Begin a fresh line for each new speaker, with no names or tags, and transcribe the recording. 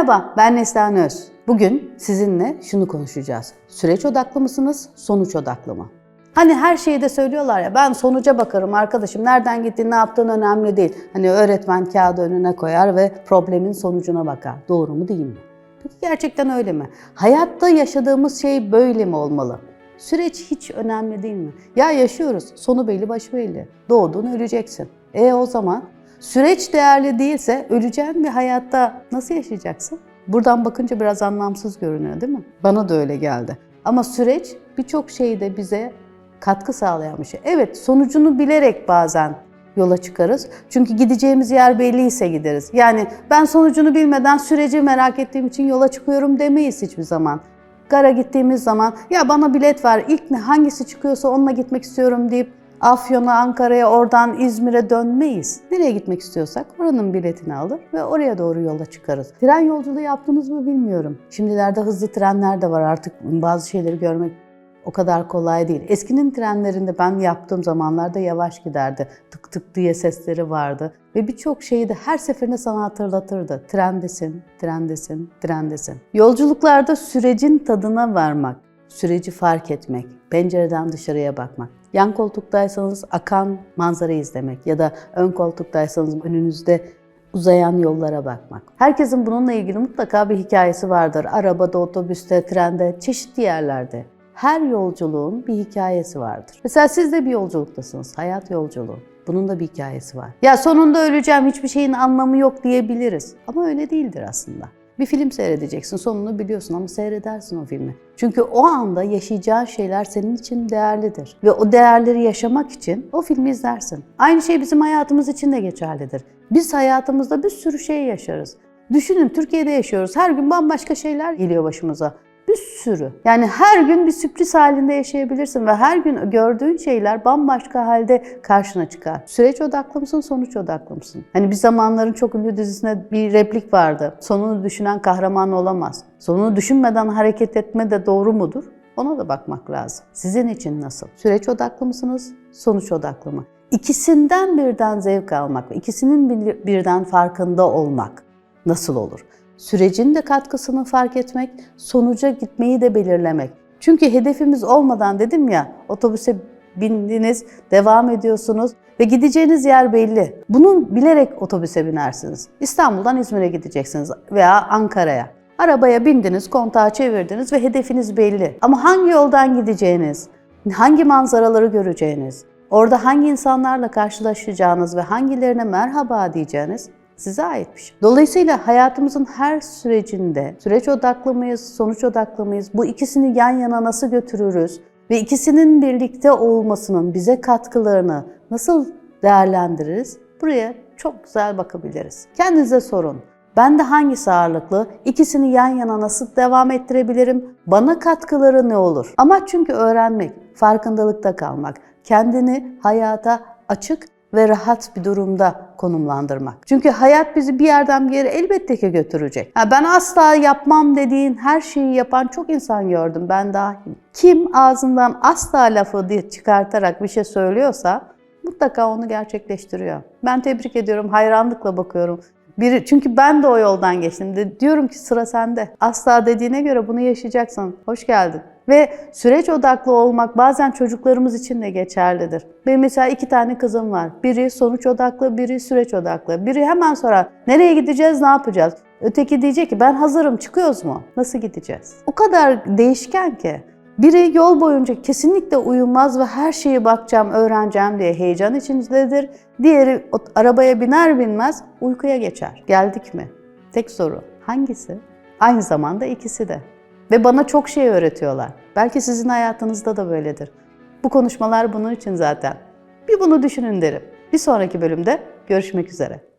Merhaba, ben Neslihan Öz. Bugün sizinle şunu konuşacağız. Süreç odaklı mısınız, sonuç odaklı mı? Hani her şeyi de söylüyorlar ya ben sonuca bakarım arkadaşım. Nereden gittiğin, ne yaptığın önemli değil. Hani öğretmen kağıdı önüne koyar ve problemin sonucuna bakar. Doğru mu değil mi? Peki gerçekten öyle mi? Hayatta yaşadığımız şey böyle mi olmalı? Süreç hiç önemli değil mi? Ya yaşıyoruz, sonu belli, başı belli. Doğdun, öleceksin. E o zaman süreç değerli değilse öleceğin bir hayatta nasıl yaşayacaksın? Buradan bakınca biraz anlamsız görünüyor değil mi? Bana da öyle geldi. Ama süreç birçok şeyde bize katkı sağlayan bir şey. Evet, sonucunu bilerek bazen yola çıkarız. Çünkü gideceğimiz yer belliyse gideriz. Yani ben sonucunu bilmeden süreci merak ettiğim için yola çıkıyorum demeyiz hiçbir zaman. Gara gittiğimiz zaman ya bana bilet ver ilk ne hangisi çıkıyorsa onunla gitmek istiyorum deyip Afyon'a, Ankara'ya, oradan İzmir'e dönmeyiz. Nereye gitmek istiyorsak oranın biletini alır ve oraya doğru yola çıkarız. Tren yolculuğu yaptınız mı bilmiyorum. Şimdilerde hızlı trenler de var artık bazı şeyleri görmek o kadar kolay değil. Eskinin trenlerinde ben yaptığım zamanlarda yavaş giderdi. Tık tık diye sesleri vardı. Ve birçok şeyi de her seferinde sana hatırlatırdı. Trendesin, trendesin, trendesin. Yolculuklarda sürecin tadına varmak, süreci fark etmek, pencereden dışarıya bakmak. Yan koltuktaysanız akan manzarayı izlemek ya da ön koltuktaysanız önünüzde uzayan yollara bakmak. Herkesin bununla ilgili mutlaka bir hikayesi vardır. Arabada, otobüste, trende, çeşitli yerlerde. Her yolculuğun bir hikayesi vardır. Mesela siz de bir yolculuktasınız, hayat yolculuğu. Bunun da bir hikayesi var. Ya sonunda öleceğim, hiçbir şeyin anlamı yok diyebiliriz. Ama öyle değildir aslında. Bir film seyredeceksin, sonunu biliyorsun ama seyredersin o filmi. Çünkü o anda yaşayacağın şeyler senin için değerlidir. Ve o değerleri yaşamak için o filmi izlersin. Aynı şey bizim hayatımız için de geçerlidir. Biz hayatımızda bir sürü şey yaşarız. Düşünün Türkiye'de yaşıyoruz. Her gün bambaşka şeyler geliyor başımıza. Bir sürü. Yani her gün bir sürpriz halinde yaşayabilirsin ve her gün gördüğün şeyler bambaşka halde karşına çıkar. Süreç odaklı mısın, sonuç odaklı mısın? Hani bir zamanların çok ünlü dizisinde bir replik vardı. Sonunu düşünen kahraman olamaz. Sonunu düşünmeden hareket etme de doğru mudur? Ona da bakmak lazım. Sizin için nasıl? Süreç odaklı mısınız, sonuç odaklı mı? İkisinden birden zevk almak, ikisinin bir- birden farkında olmak nasıl olur? Sürecin de katkısını fark etmek, sonuca gitmeyi de belirlemek. Çünkü hedefimiz olmadan dedim ya, otobüse bindiniz, devam ediyorsunuz ve gideceğiniz yer belli. Bunu bilerek otobüse binersiniz. İstanbul'dan İzmir'e gideceksiniz veya Ankara'ya. Arabaya bindiniz, kontağı çevirdiniz ve hedefiniz belli. Ama hangi yoldan gideceğiniz, hangi manzaraları göreceğiniz, orada hangi insanlarla karşılaşacağınız ve hangilerine merhaba diyeceğiniz size ait bir şey. Dolayısıyla hayatımızın her sürecinde süreç odaklı mıyız, sonuç odaklı mıyız? Bu ikisini yan yana nasıl götürürüz? Ve ikisinin birlikte olmasının bize katkılarını nasıl değerlendiririz? Buraya çok güzel bakabiliriz. Kendinize sorun. Ben de hangisi ağırlıklı? İkisini yan yana nasıl devam ettirebilirim? Bana katkıları ne olur? Amaç çünkü öğrenmek, farkındalıkta kalmak, kendini hayata açık ve rahat bir durumda konumlandırmak. Çünkü hayat bizi bir yerden bir yere elbette ki götürecek. Ha, ben asla yapmam dediğin her şeyi yapan çok insan gördüm ben dahil. Kim ağzından asla lafı çıkartarak bir şey söylüyorsa mutlaka onu gerçekleştiriyor. Ben tebrik ediyorum, hayranlıkla bakıyorum. Biri, çünkü ben de o yoldan geçtim. De, diyorum ki sıra sende. Asla dediğine göre bunu yaşayacaksın. Hoş geldin. Ve süreç odaklı olmak bazen çocuklarımız için de geçerlidir. Benim mesela iki tane kızım var. Biri sonuç odaklı, biri süreç odaklı. Biri hemen sonra nereye gideceğiz, ne yapacağız? Öteki diyecek ki ben hazırım, çıkıyoruz mu? Nasıl gideceğiz? O kadar değişken ki. Biri yol boyunca kesinlikle uyumaz ve her şeyi bakacağım, öğreneceğim diye heyecan içindedir. Diğeri arabaya biner binmez uykuya geçer. Geldik mi? Tek soru hangisi? Aynı zamanda ikisi de. Ve bana çok şey öğretiyorlar. Belki sizin hayatınızda da böyledir. Bu konuşmalar bunun için zaten. Bir bunu düşünün derim. Bir sonraki bölümde görüşmek üzere.